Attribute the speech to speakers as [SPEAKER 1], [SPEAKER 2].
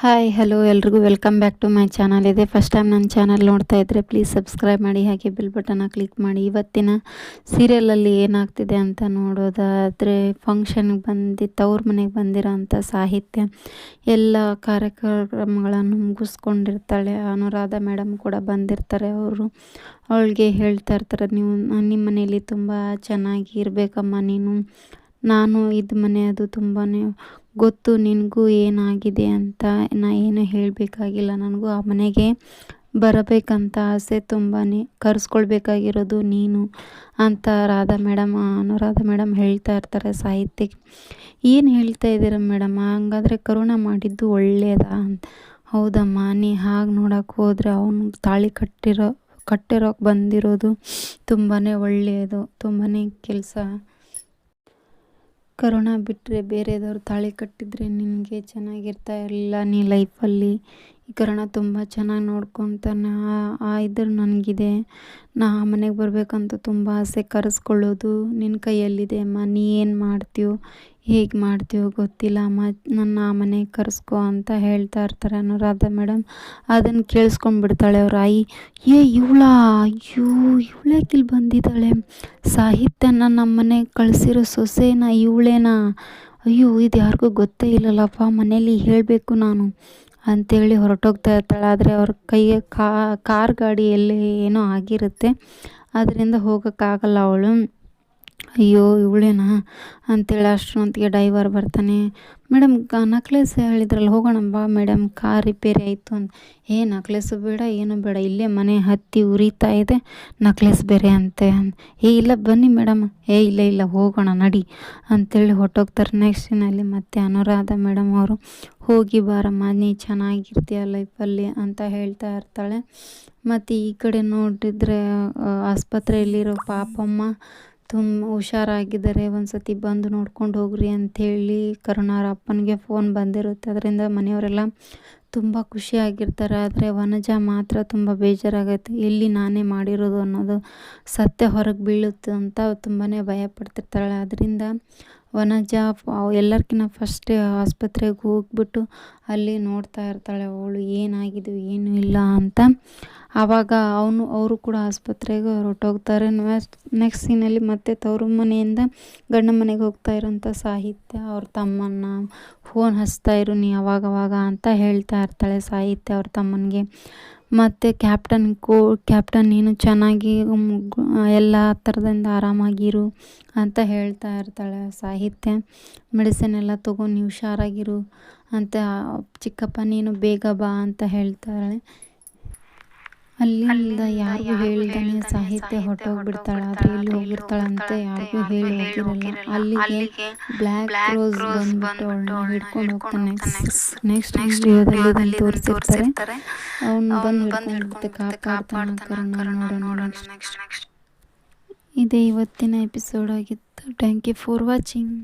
[SPEAKER 1] Hi hello ಎಲ್ರಿಗೂ welcome back to my channel ಇದೆ first time ನನ್ನ ಚಾನಲ್ ನೋಡ್ತಾ ಇದ್ದರೆ ಪ್ಲೀಸ್ ಸಬ್ಸ್ಕ್ರೈಬ್ ಮಾಡಿ, ಹಾಗೆ ಬಿಲ್ ಬಟನ್ನ ಕ್ಲಿಕ್ ಮಾಡಿ. ಇವತ್ತಿನ ಸೀರಿಯಲಲ್ಲಿ ಏನಾಗ್ತಿದೆ ಅಂತ ನೋಡೋದಾದರೆ ಫಂಕ್ಷನ್ಗೆ ಬಂದು ತವ್ರ ಮನೆಗೆ ಬಂದಿರೋ ಅಂಥ ಸಾಹಿತ್ಯ. ಎಲ್ಲ ಕಾರ್ಯಕ್ರಮಗಳನ್ನು ಮುಗಿಸ್ಕೊಂಡಿರ್ತಾಳೆ, ಅನುರಾಧ ಮೇಡಮ್ ಕೂಡ ಬಂದಿರ್ತಾರೆ ಅವರು. ಅವಳಿಗೆ ಹೇಳ್ತಾ ಇರ್ತಾರೆ, ನೀವು ನಿಮ್ಮ ಮನೇಲಿ ತುಂಬ ಚೆನ್ನಾಗಿ ಇರಬೇಕಮ್ಮ, ನೀನು ನಾನು ಇದ್ದ ಮನೆ ಅದು ತುಂಬಾ ಗೊತ್ತು ನಿನಗೂ ಏನಾಗಿದೆ ಅಂತ ನಾ ಏನು ಹೇಳಬೇಕಾಗಿಲ್ಲ. ನನಗೂ ಆ ಮನೆಗೆ ಬರಬೇಕಂತ ಆಸೆ ತುಂಬಾ ಕರೆಸ್ಕೊಳ್ಬೇಕಾಗಿರೋದು ನೀನು ಅಂತ ರಾಧಾ ಮೇಡಮ್, ಅನುರಾಧ ಮೇಡಮ್ ಹೇಳ್ತಾ ಇರ್ತಾರೆ ಸಾಹಿತ್ಯಕ್ಕೆ. ಏನು ಹೇಳ್ತಾ ಇದ್ದೀರ ಮೇಡಮ್? ಹಂಗಾದ್ರೆ ಕರುಣ ಮಾಡಿದ್ದು ಒಳ್ಳೆಯದಾ ಅಂತ ಹೌದಮ್ಮ, ನೀ ಹಾಗೆ ನೋಡೋಕೆ ಹೋದರೆ ಅವನು ತಾಳಿ ಕಟ್ಟಿರೋ, ಕಟ್ಟಿರೋಕೆ ಬಂದಿರೋದು ತುಂಬಾ ಒಳ್ಳೆಯದು ತುಂಬಾ ಕೆಲಸ. ಕರುಣ ಬಿಟ್ಟರೆ ಬೇರೆದವ್ರು ತಾಳಿ ಕಟ್ಟಿದರೆ ನಿನಗೆ ಚೆನ್ನಾಗಿರ್ತಾ ಇರಲಿಲ್ಲ ನೀ ಲೈಫಲ್ಲಿ ಈ ಕರುಣ ತುಂಬ ಚೆನ್ನಾಗಿ ನೋಡ್ಕೊತಾನೆ, ಆ ಇದ್ರ ನನಗಿದೆ. ನಾ ಆ ಮನೆಗೆ ಬರಬೇಕಂತ ತುಂಬ ಆಸೆ ಕರೆಸ್ಕೊಳ್ಳೋದು ನಿನ್ನ ಕೈಯಲ್ಲಿದೆ ಅಮ್ಮ. ನೀ ಏನು ಮಾಡ್ತೀಯೋ, ಹೇಗೆ ಮಾಡ್ತೀಯೋ ಗೊತ್ತಿಲ್ಲ ಅಮ್ಮ. ನನ್ನ ಆ ಮನೆಗೆ ಕರೆಸ್ಕೊ ಅಂತ ಹೇಳ್ತಾ ಇರ್ತಾರೆ ಅನುರಾಧ ಮೇಡಮ್ ಅದನ್ನು ಕೇಳಿಸ್ಕೊಂಡ್ಬಿಡ್ತಾಳೆ ಅವ್ರ. ಆಯಿ ಏ, ಇವಳ, ಅಯ್ಯೋ ಕಿಲ್ ಬಂದಿದ್ದಾಳೆ? ಸಾಹಿತ್ಯನ ನಮ್ಮ ಮನೆಗೆ ಕಳಿಸಿರೋ ಸೊಸೆನ, ಇವಳೇನಾ? ಅಯ್ಯೋ ಇದು ಯಾರಿಗೂ ಗೊತ್ತೇ ಇಲ್ಲಲ್ಲಪ್ಪ. ಮನೇಲಿ ಹೇಳಬೇಕು ನಾನು. ಅಂಥೇಳಿ ಹೊರಟೋಗ್ತಾ ಇರ್ತಾಳೆ. ಆದರೆ ಅವ್ರ ಕೈಗೆ ಕಾರ್ ಗಾಡಿಯಲ್ಲಿ ಏನೋ ಆಗಿರುತ್ತೆ. ಅದರಿಂದ ಹೋಗೋಕ್ಕಾಗಲ್ಲ ಅವಳು. ಅಯ್ಯೋ, ಇವಳೇನಾ? ಅಂತೇಳಿ ಅಷ್ಟೊಂದಿಗೆ ಡೈವರ್ ಬರ್ತಾನೆ. ಮೇಡಮ್ ಕ, ನಕ್ಲೇಸ್ ಹೇಳಿದ್ರಲ್ಲ, ಹೋಗೋಣ ಬಾ ಮೇಡಮ್ ಕಾರ್ ರಿಪೇರಿ ಆಯಿತು ಅಂತ ಏ, ನಕ್ಲೇಸು ಬೇಡ, ಏನು ಬೇಡ, ಇಲ್ಲೇ ಮನೆ ಹತ್ತಿ ಉರಿತಾ ಇದೆ, ನಕ್ಲೇಸ್ ಬೇರೆ ಅಂತೆ ಏ, ಇಲ್ಲ, ಬನ್ನಿ ಮೇಡಮ್ ಏ, ಇಲ್ಲ ಇಲ್ಲ, ಹೋಗೋಣ, ನಡಿ, ಅಂತೇಳಿ ಹೊಟ್ಟೋಗ್ತಾರೆ ನೆಕ್ಸ್ಟ್ ದಿನಲ್ಲಿ ಮತ್ತೆ ಅನುರಾಧ ಮೇಡಮ್ ಅವರು, ಹೋಗಿ ಬಾರಮ್ಮ, ನೀ ಚೆನ್ನಾಗಿರ್ತೀಯ ಲೈಫಲ್ಲಿ, ಅಂತ ಹೇಳ್ತಾ ಇರ್ತಾಳೆ. ಮತ್ತು ಈ ಕಡೆ ನೋಡಿದರೆ ಆಸ್ಪತ್ರೆಯಲ್ಲಿರೋ ಪಾಪಮ್ಮ ತುಂಬ ಹುಷಾರಾಗಿದ್ದಾರೆ ಒಂದು ಸತಿ ಬಂದು ನೋಡ್ಕೊಂಡು ಹೋಗ್ರಿ ಅಂಥೇಳಿ ಕರುಣಾರ ಅಪ್ಪನಿಗೆ ಫೋನ್ ಬಂದಿರುತ್ತೆ. ಅದರಿಂದ ಮನೆಯವರೆಲ್ಲ ತುಂಬ ಖುಷಿಯಾಗಿರ್ತಾರೆ. ಆದರೆ ವನಜ ಮಾತ್ರ ತುಂಬ ಬೇಜಾರಾಗೈತೆ ಎಲ್ಲಿ ನಾನೇ ಮಾಡಿರೋದು ಅನ್ನೋದು ಸತ್ಯ ಹೊರಗೆ ಬೀಳುತ್ತೆ ಅಂತ ತುಂಬಾ ಭಯಪಡ್ತಿರ್ತಾಳೆ. ಅದರಿಂದ ವನಜ ಎಲ್ಲರ್ಕಿನ್ನ ಫಸ್ಟ್ ಆಸ್ಪತ್ರೆಗೆ ಹೋಗ್ಬಿಟ್ಟು ಅಲ್ಲಿ ನೋಡ್ತಾ ಇರ್ತಾಳೆ, ಅವಳು ಏನಾಗಿದೆ, ಏನು ಇಲ್ಲ ಅಂತ. ಆವಾಗ ಅವನು, ಅವರು ಕೂಡ ಆಸ್ಪತ್ರೆಗೆ ಹೊರಟೋಗ್ತಾರೆ. ನೆಕ್ಸ್ಟ್ ಸೀನಲ್ಲಿ ಮತ್ತೆ ತವರು ಮನೆಯಿಂದ ಗಂಡ ಮನೆಗೆ ಹೋಗ್ತಾ ಇರೋಂಥ ಸಾಹಿತ್ಯ, ಅವ್ರ ತಮ್ಮನ್ನ ಫೋನ್ ಹಚ್ತಾ ಇರು, ನೀ ಅವಾಗವಾಗ ಅಂತ ಹೇಳ್ತಾ ಇರ್ತಾಳೆ ಸಾಹಿತ್ಯ ಅವ್ರ ತಮ್ಮನಿಗೆ. ಮತ್ತು ಕ್ಯಾಪ್ಟನ್ ಕೋ ಕ್ಯಾಪ್ಟನ್ ನೀನು ಚೆನ್ನಾಗಿ ಎಲ್ಲ ಥರದಿಂದ ಆರಾಮಾಗಿರು ಅಂತ ಹೇಳ್ತಾ ಇರ್ತಾಳೆ ಸಾಹಿತ್ಯ. ಮೆಡಿಸಿನ್ ಎಲ್ಲ ತಗೊಂಡು ನೀವು ಹುಷಾರಾಗಿರು ಅಂತ ಚಿಕ್ಕಪ್ಪ ನೀನು ಬೇಗ ಬಾ ಅಂತ ಹೇಳ್ತಾಳೆ. ಅಲ್ಲಿಂದ ಯಾರಿಗೂ ಹೇಳಿದಾನೆ ಸಾಹಿತ್ಯ ಹೊರಟೋಗ್ಬಿಡ್ತಾಳೆ ಆದರೆ ಎಲ್ಲಿ ಹೋಗಿರ್ತಾಳಂತ ಯಾರಿಗೂ ಹೇಳಿ ಹೋಗಿರಲ್ಲ. ಅಲ್ಲಿಗೆ ಬ್ಲಾಕ್ ರೋಸ್ ಬಂದ್ಬಿಟ್ಟು ಅವಳನ್ನ ಹಿಡ್ಕೊಂಡು ಹೋಗ್ತಾನೆ. ನೆಕ್ಸ್ಟ್ ನೆಕ್ಸ್ಟ್ ವಿಡಿಯೋದಲ್ಲಿ ತೋರಿಸಿರ್ತಾರೆ. ಅವನು ಬಂದು ಹಿಡ್ಕೊಂಡು ಕಾಪಾಡ್ತಾನೆ ನೋಡೋಣ ನೆಕ್ಸ್ಟ್ ಇದೇ ಇವತ್ತಿನ ಎಪಿಸೋಡ್ ಆಗಿತ್ತು. Thank you for watching